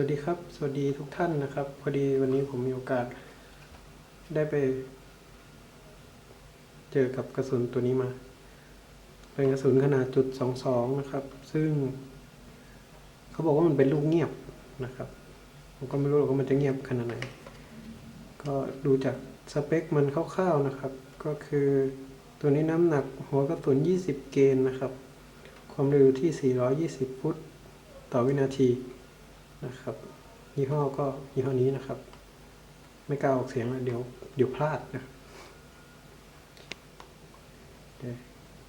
วัสดีครับ สวัสดีทุกท่านนะครับ พอดีวันนี้ผมมีโอกาส ได้ไป เจอกับกระสุนตัวนี้มา เป็นกระสุนขนาดจุดสองสองนะครับ ซึ่ง เขาบอกว่ามันเป็นลูกเงียบนะครับ ผมก็ไม่รู้หรอกว่ามันจะเงียบขนาดไหน ก็ดูจากสเปคมันคร่าวๆนะครับ ก็คือตัวนี้น้ำหนักหัวกระสุน 20 เกนนะครับ ความเร็วที่ 420 ฟุตต่อวินาที นะครับยี่ห้อก็ยี่ห้อนี้นะครับ ไม่กล้าออกเสียงแล้วเดี๋ยวเดี๋ยวพลาดนะ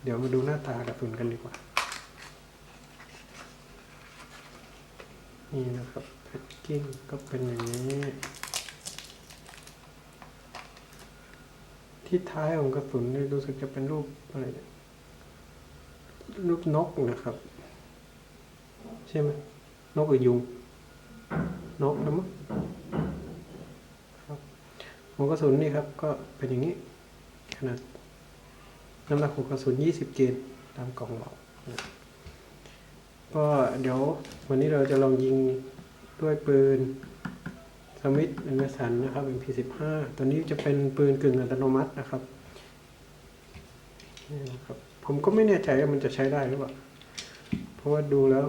เดี๋ยวมาดูหน้าตากระสุนกันดีกว่า นี่นะครับแพ็กกิ้งก็เป็นอย่างนี้ที่ท้ายของกระสุนนี่รู้สึกจะเป็นรูปอะไรเนี่ยรูปนกนะครับ ใช่ไหมนกหรือยุง นกนะมั้งครับหัวกระสุนนี่ครับก็เป็นอย่างนี้ ขนาดน้ำหนักหัวกระสุน 20 เกนตามกล่องบอกก็เดี๋ยววันนี้เราจะลองยิงด้วยปืนสมิธเป็นเมสันนะครับ MP15 ตัวนี้จะเป็นปืนกึ่งอัตโนมัตินะครับนี่นะครับผมก็ไม่แน่ใจว่ามันจะใช้ได้หรือเปล่า เพราะว่าดูแล้ว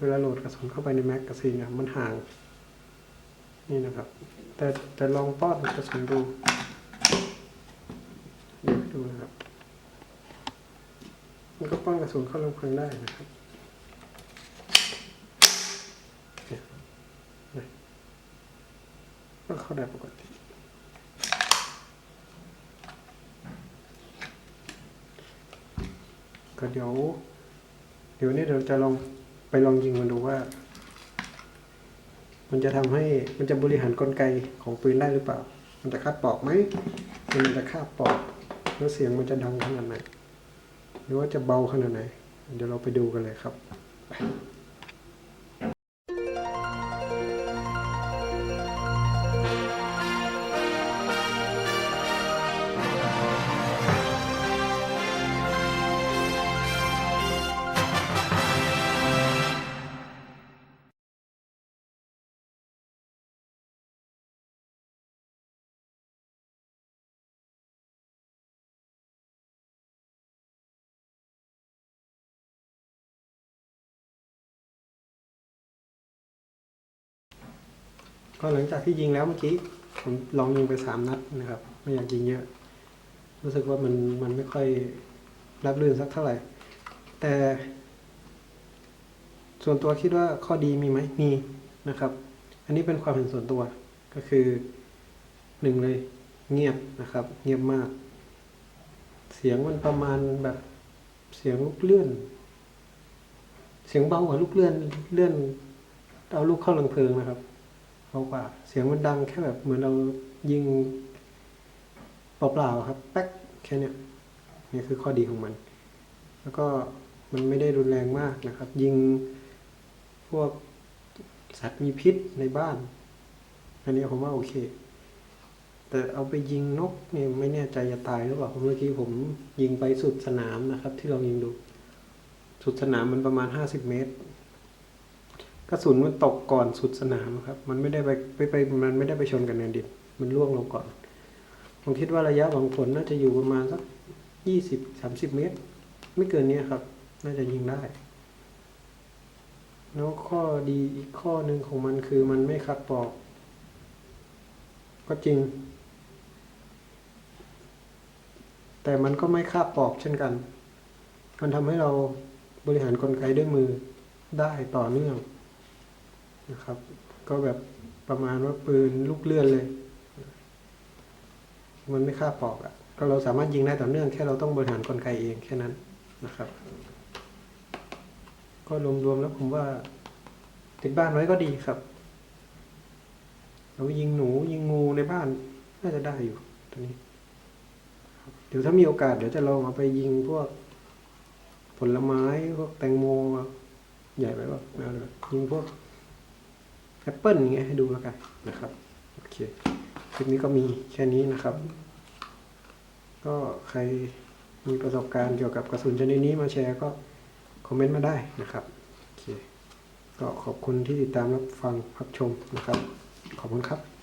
เวลาโหลดกระสุนเข้าไปในแมกกาซีนเนี่ยมันห่าง นี่นะครับ แต่แต่ลองป้อนกระสุนดูเดี๋ยวดูนะครับ มันก็ป้อนกระสุนเข้าลำเพลิงได้นะครับเนี่ยเนี่ยก็เข้าได้ปกติ ก็เดี๋ยว เดี๋ยวนี้เราจะลองไปลองยิงมันดูว่า มันจะทำให้มันจะบริหารกลไกของปืนได้หรือเปล่า มันจะคาดปอกไหมมันจะคาดปอกแล้วเสียงมันจะดังขนาดไหนหรือว่าจะเบาขนาดไหน เดี๋ยวเราไปดูกันเลยครับ ก็หลังจากที่ยิงแล้วเมื่อกี้ผมลองยิงไปสามนัดนะครับ ไม่อยากยิงเยอะ รู้สึกว่ามันมันไม่ค่อยรับรื่นสักเท่าไหร่ แต่ ส่วนตัวคิดว่าข้อดีมีไหมมีนะครับ อันนี้เป็นความเห็นส่วนตัวก็คือหนึ่งเลยเงียบนะครับ เงียบมาก เสียงมันประมาณแบบเสียงลูกเลื่อน เสียงเบากว่าลูกเลื่อนเลื่อนเอาลูกเข้าลังเพลิงนะครับ กว่าเสียงมันดังแค่แบบเหมือนเรายิงเปล่าๆครับ แป๊กแค่เนี้ยนี่คือข้อดีของมัน แล้วก็มันไม่ได้รุนแรงมากนะครับ ยิงพวกสัตว์มีพิษในบ้าน อันนี้ผมว่าโอเค แต่เอาไปยิงนกเนี่ยไม่แน่ใจจะตายหรือเปล่าเมื่อกี้ผมยิงไปสุดสนามนะครับ ที่เรายิงดู สุดสนามมันประมาณห้าสิบเมตร กระสุนมันตกก่อนสุดสนามครับ มันไม่ได้ไปไปไปมันไม่ได้ไปชนกับเนินดิน มันล่วงลงก่อน ผมคิดว่าระยะหวังผลน่าจะอยู่ประมาณสักยี่สิบสามสิบเมตร ไม่เกินนี้ครับ น่าจะยิงได้ แล้วข้อดีอีกข้อหนึ่งของมันคือมันไม่ขัดปอก ก็จริง แต่มันก็ไม่คาบปอกเช่นกัน มันทำให้เราบริหารกลไกด้วยมือได้ต่อเนื่อง นะครับ ก็แบบประมาณว่าปืนลูกเลื่อนเลย มันไม่ฆ่าปอกอะ่ะ ก็เราสามารถยิงได้ต่อเนื่องแค่เราต้องบริหารกลไกเองแค่นั้นนะครับ ก็รวมๆแล้วผมว่า ติดบ้านไว้ก็ดีครับเรายิงหนูยิงงูในบ้านน่าจะได้อยู่ตัวนี้เดี๋ยวถ้ามีโอกาสเดี๋ยวจะลองเอาไปยิงพวก ผลไม้พวกแตงโมใหญ่ไปป่ะไม่เอาเลยยิงพวก แอปเปิลอย่างเงี้ยให้ดูแล้วกันนะครับโอเคคลิปนี้ก็มีแค่นี้นะครับ ก็ใครมีประสบการณ์เกี่ยวกับกระสุนชนิดนี้มาแชร์ก็คอมเมนต์มาได้นะครับโอเคก็ขอบคุณที่ติดตามรับฟังรับชมนะครับ ขอบคุณครับ